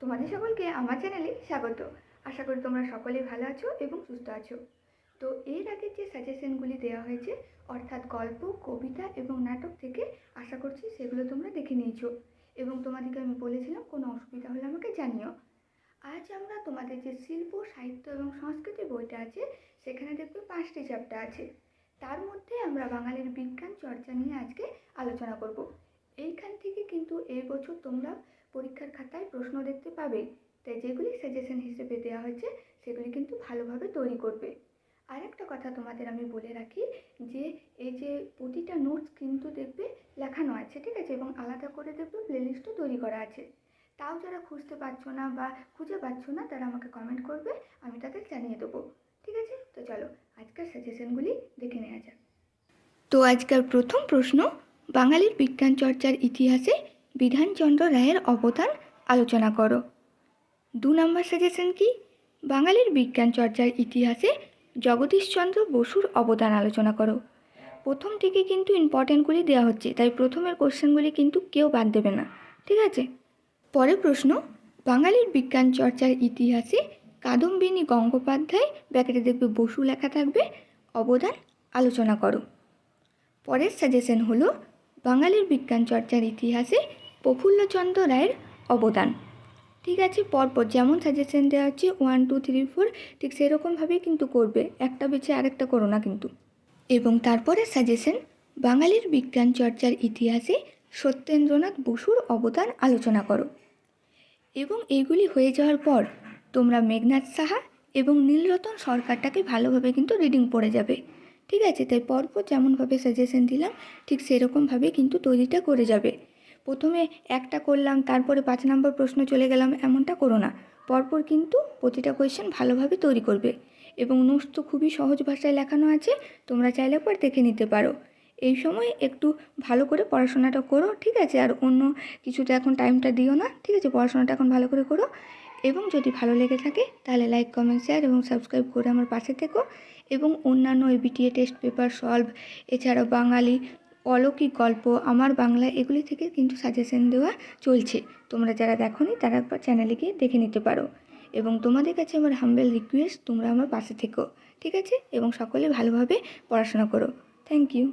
তোমাদের সকলকে আমার চ্যানেলে স্বাগত। আশা করি তোমরা সকলেই ভালো আছো এবং সুস্থ আছো। তো এর আগে যে সাজেশনগুলি দেওয়া হয়েছে, অর্থাৎ গল্প, কবিতা এবং নাটক থেকে আশা করছি সেগুলো তোমরা দেখে নিয়েছো এবং তোমাদেরকে আমি বলেছিলাম কোনো অসুবিধা হলে আমাকে জানিও। আজ আমরা তোমাদের যে শিল্প, সাহিত্য এবং সংস্কৃতি বইটা আছে, সেখানে দেখবে পাঁচটি চ্যাপ্টার আছে। তার মধ্যে আমরা বাঙালির বিজ্ঞান চর্চা নিয়ে আজকে আলোচনা করব। এইখান থেকে কিন্তু এই বছর তোমরা পরীক্ষার খাতায় প্রশ্ন দেখতে পাবে। তাই যেগুলি সাজেশন হিসেবে দেওয়া হয়েছে, সেগুলি কিন্তু ভালোভাবে তৈরি করবে। আর একটা কথা তোমাদের আমি বলে রাখি যে, এই যে প্রতিটা নোটস কিন্তু দেখবে লেখানো আছে, ঠিক আছে? এবং আলাদা করে দেখবে প্লেলিস্টও তৈরি করা আছে। তাও যারা খুঁজতে পারছ না বা খুঁজে পাচ্ছ না, তারা আমাকে কমেন্ট করবে, আমি তাদের জানিয়ে দেবো। ঠিক আছে? তো চলো, আজকের সাজেশনগুলি দেখে নেওয়া যাক। তো আজকের প্রথম প্রশ্ন, বাঙালির বিজ্ঞান চর্চার ইতিহাসে বিধানচন্দ্র রায়ের অবদান আলোচনা করো। দু নম্বর সাজেশন কি? বাঙালির বিজ্ঞান চর্চার ইতিহাসে জগদীশচন্দ্র বসুর অবদান আলোচনা করো। প্রথম থেকে কিন্তু ইম্পর্টেন্টগুলি দেওয়া হচ্ছে, তাই প্রথমের কোশ্চেনগুলি কিন্তু কেউ বাদ দেবে না, ঠিক আছে? পরের প্রশ্ন, বাঙালির বিজ্ঞান চর্চার ইতিহাসে কাদম্বিনী গঙ্গোপাধ্যায়, ব্যাকেটে দেখবে বসু লেখা থাকবে অবদান আলোচনা করো। পরের সাজেশন হলো, বাঙালির বিজ্ঞান চর্চার ইতিহাসে প্রফুল্লচন্দ্র রায়ের অবদান। ঠিক আছে, পরপর যেমন সাজেশন দেওয়া হচ্ছে ওয়ান টু থ্রি ফোর ঠিক সেরকমভাবেই কিন্তু করবে। একটা বেছে আরেকটা করো না কিন্তু। এবং তারপরে সাজেশন বাঙালির বিজ্ঞান চর্চার ইতিহাসে সত্যেন্দ্রনাথ বসুর অবদান আলোচনা করো। এবং এইগুলি হয়ে যাওয়ার পর তোমরা মেঘনাথ সাহা এবং নীলরতন সরকারটাকে ভালোভাবে কিন্তু রিডিং পড়ে যাবে। ঠিক আছে, তাই পরপর যেমনভাবে সাজেশন দিলাম, ঠিক সেরকমভাবে কিন্তু তৈরিটা করে যাবে। প্রথমে একটা করলাম, তারপরে পাঁচ নম্বর প্রশ্ন চলে গেলাম, এমনটা করো না। পরপর কিন্তু প্রতিটা কোয়েশ্চেন ভালোভাবে তৈরি করবে। এবং নোটস তো খুবই সহজ ভাষায় লেখানো আছে, তোমরা চাইলে পর দেখে নিতে পারো। এই সময় একটু ভালো করে পড়াশোনাটা করো, ঠিক আছে? আর অন্য কিছুতে এখন টাইমটা দিও না, ঠিক আছে? পড়াশোনাটা এখন ভালো করে করো। এবং যদি ভালো লেগে থাকে, তাহলে লাইক কমেন্ট শেয়ার এবং সাবস্ক্রাইব করে আমার পাশে থেকো। এবং অন্যান্য বিটিএ টেস্ট পেপার সলভ এছাড়াও বাঙালি অলৌকিক গল্প আমার বাংলা এগুলি থেকে কিন্তু সাজেশন দেওয়া চলছে। তোমরা যারা দেখোনি, তারা একবার চ্যানেলে গিয়ে দেখে নিতে পারো। এবং তোমাদের কাছে আমার হাম্বেল রিকোয়েস্ট তোমরা আমার পাশে থেকো, ঠিক আছে? এবং সকলে ভালোভাবে পড়াশোনা করো। Thank you